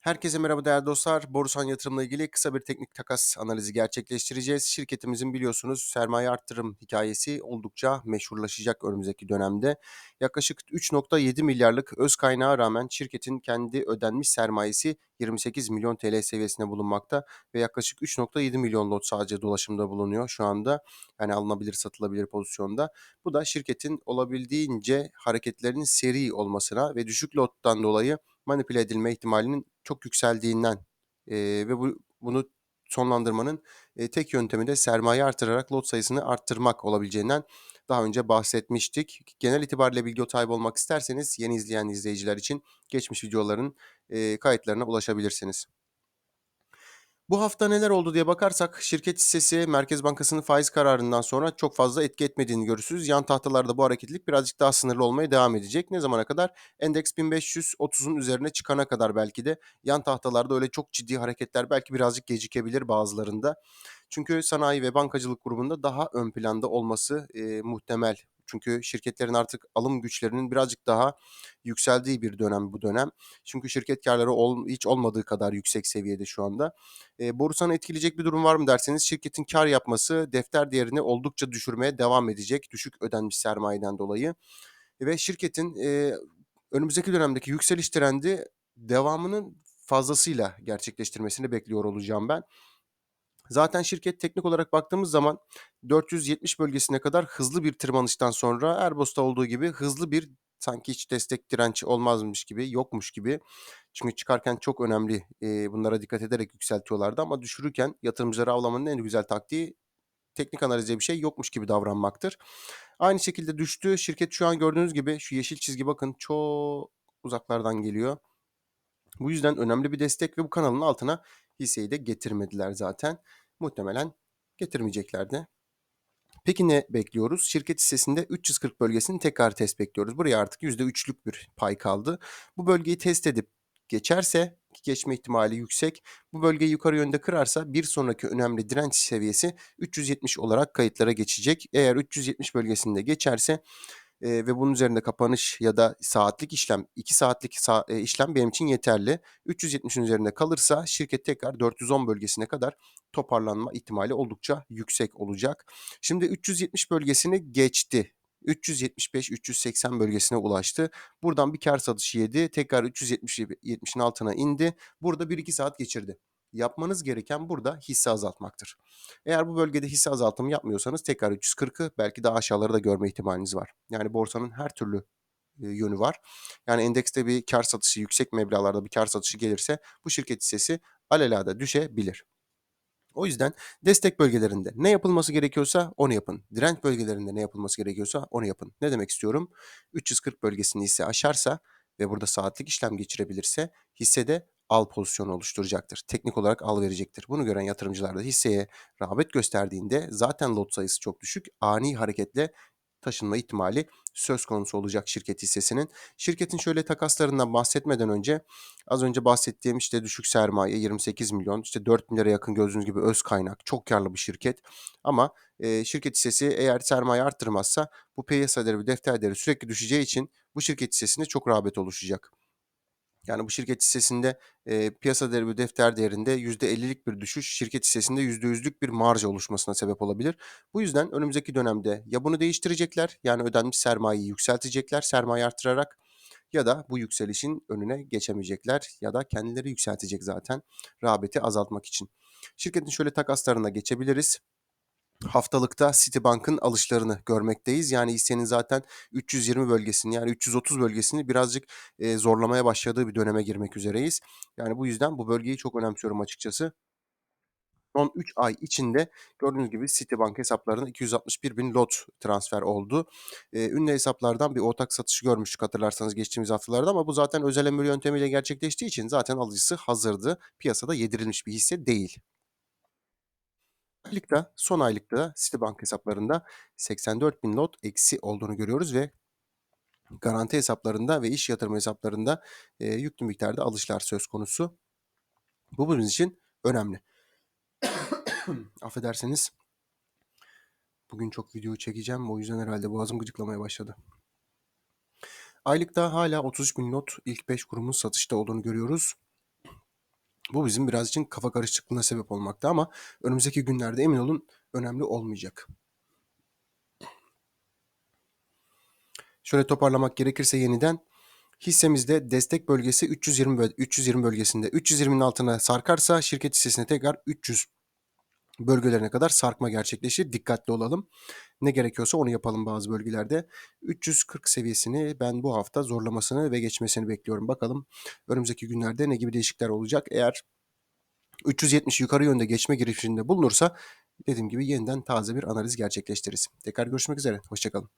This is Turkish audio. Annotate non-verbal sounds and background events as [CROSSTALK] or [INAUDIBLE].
Herkese merhaba değerli dostlar. Borusan yatırımla ilgili kısa bir teknik takas analizi gerçekleştireceğiz. Şirketimizin biliyorsunuz sermaye arttırım hikayesi oldukça meşhurlaşacak önümüzdeki dönemde. Yaklaşık 3.7 milyarlık öz kaynağa rağmen şirketin kendi ödenmiş sermayesi 28 milyon TL seviyesinde bulunmakta ve yaklaşık 3.7 milyon lot sadece dolaşımda bulunuyor şu anda. Yani alınabilir satılabilir pozisyonda. Bu da şirketin olabildiğince hareketlerinin seri olmasına ve düşük lottan dolayı manipüle edilme ihtimalinin çok yükseldiğinden eee, ve bu bunu sonlandırmanın eee, tek yöntemi de sermaye artırarak lot sayısını arttırmak olabileceğinden daha önce bahsetmiştik. Genel itibariyle bilgi sahibi olmak isterseniz yeni izleyen izleyiciler için geçmiş videoların eee, kayıtlarına ulaşabilirsiniz. Bu hafta neler oldu diye bakarsak şirket hissesi Merkez Bankası'nın faiz kararından sonra çok fazla etki etmediğini görürsünüz. Yan tahtalarda bu hareketlilik birazcık daha sınırlı olmaya devam edecek. Ne zamana kadar? Endeks 1530'un üzerine çıkana kadar belki de yan tahtalarda öyle çok ciddi hareketler belki birazcık gecikebilir bazılarında. Çünkü sanayi ve bankacılık grubunda daha ön planda olması e, muhtemel. Çünkü şirketlerin artık alım güçlerinin birazcık daha yükseldiği bir dönem bu dönem. Çünkü şirket karları ol, hiç olmadığı kadar yüksek seviyede şu anda. E, borsanı etkileyecek bir durum var mı derseniz şirketin kar yapması defter değerini oldukça düşürmeye devam edecek. Düşük ödenmiş sermayeden dolayı. Ve şirketin e, önümüzdeki dönemdeki yükseliş trendi devamının fazlasıyla gerçekleştirmesini bekliyor olacağım ben. Zaten şirket teknik olarak baktığımız zaman 470 bölgesine kadar hızlı bir tırmanıştan sonra Erbos'ta olduğu gibi hızlı bir sanki hiç destek direnç olmazmış gibi, yokmuş gibi. Çünkü çıkarken çok önemli e, bunlara dikkat ederek yükseltiyorlardı ama düşürürken yatırımcıları avlamanın en güzel taktiği teknik analizde bir şey yokmuş gibi davranmaktır. Aynı şekilde düştü. Şirket şu an gördüğünüz gibi şu yeşil çizgi bakın çok uzaklardan geliyor. Bu yüzden önemli bir destek ve bu kanalın altına hisseyi de getirmediler zaten. Muhtemelen getirmeyecekler de. Peki ne bekliyoruz? Şirket hissesinde 340 bölgesini tekrar test bekliyoruz. Buraya artık %3'lük bir pay kaldı. Bu bölgeyi test edip geçerse ki geçme ihtimali yüksek. Bu bölgeyi yukarı yönde kırarsa bir sonraki önemli direnç seviyesi 370 olarak kayıtlara geçecek. Eğer 370 bölgesinde geçerse e, ve bunun üzerinde kapanış ya da saatlik işlem 2 saatlik sa- e, işlem benim için yeterli. 370'in üzerinde kalırsa şirket tekrar 410 bölgesine kadar toparlanma ihtimali oldukça yüksek olacak. Şimdi 370 bölgesini geçti. 375-380 bölgesine ulaştı. Buradan bir kar satışı yedi. Tekrar 370'in altına indi. Burada 1-2 saat geçirdi. Yapmanız gereken burada hisse azaltmaktır. Eğer bu bölgede hisse azaltımı yapmıyorsanız tekrar 340'ı belki daha aşağıları da görme ihtimaliniz var. Yani borsanın her türlü e, yönü var. Yani endekste bir kar satışı yüksek meblağlarda bir kar satışı gelirse bu şirket hissesi alelade düşebilir. O yüzden destek bölgelerinde ne yapılması gerekiyorsa onu yapın. Direnç bölgelerinde ne yapılması gerekiyorsa onu yapın. Ne demek istiyorum? 340 bölgesini hisse aşarsa ve burada saatlik işlem geçirebilirse hissede al pozisyonu oluşturacaktır. Teknik olarak al verecektir. Bunu gören yatırımcılar da hisseye rağbet gösterdiğinde zaten lot sayısı çok düşük. Ani hareketle taşınma ihtimali söz konusu olacak şirket hissesinin. Şirketin şöyle takaslarından bahsetmeden önce az önce bahsettiğim işte düşük sermaye 28 milyon işte 4 milyara yakın gördüğünüz gibi öz kaynak çok karlı bir şirket. Ama e, şirket hissesi eğer sermaye arttırmazsa bu piyasa değeri defter değeri sürekli düşeceği için bu şirket hissesinde çok rağbet oluşacak. Yani bu şirket hissesinde e, piyasa değeri ve defter değerinde %50'lik bir düşüş, şirket hissesinde %100'lük bir marja oluşmasına sebep olabilir. Bu yüzden önümüzdeki dönemde ya bunu değiştirecekler yani ödenmiş sermayeyi yükseltecekler sermaye artırarak ya da bu yükselişin önüne geçemeyecekler ya da kendileri yükseltecek zaten rağbeti azaltmak için. Şirketin şöyle takaslarına geçebiliriz haftalıkta Citibank'ın alışlarını görmekteyiz. Yani hissenin zaten 320 bölgesini yani 330 bölgesini birazcık e, zorlamaya başladığı bir döneme girmek üzereyiz. Yani bu yüzden bu bölgeyi çok önemsiyorum açıkçası. Son 3 ay içinde gördüğünüz gibi Citibank hesaplarına 261 bin lot transfer oldu. E, ünlü hesaplardan bir ortak satışı görmüştük hatırlarsanız geçtiğimiz haftalarda ama bu zaten özel emir yöntemiyle gerçekleştiği için zaten alıcısı hazırdı. Piyasada yedirilmiş bir hisse değil. Aylıkta, son aylıkta Citibank hesaplarında 84 bin lot eksi olduğunu görüyoruz ve garanti hesaplarında ve iş yatırım hesaplarında e, yüklü miktarda alışlar söz konusu. Bu bizim için önemli. [COUGHS] Affederseniz bugün çok video çekeceğim o yüzden herhalde boğazım gıcıklamaya başladı. Aylıkta hala 33 bin lot ilk 5 kurumun satışta olduğunu görüyoruz. Bu bizim biraz için kafa karışıklığına sebep olmakta ama önümüzdeki günlerde emin olun önemli olmayacak. Şöyle toparlamak gerekirse yeniden hissemizde destek bölgesi 320 böl 320 bölgesinde. 320'nin altına sarkarsa şirket hissesine tekrar 300 bölgelerine kadar sarkma gerçekleşir. Dikkatli olalım. Ne gerekiyorsa onu yapalım bazı bölgelerde. 340 seviyesini ben bu hafta zorlamasını ve geçmesini bekliyorum. Bakalım önümüzdeki günlerde ne gibi değişiklikler olacak. Eğer 370 yukarı yönde geçme girişiminde bulunursa dediğim gibi yeniden taze bir analiz gerçekleştiririz. Tekrar görüşmek üzere. Hoşçakalın.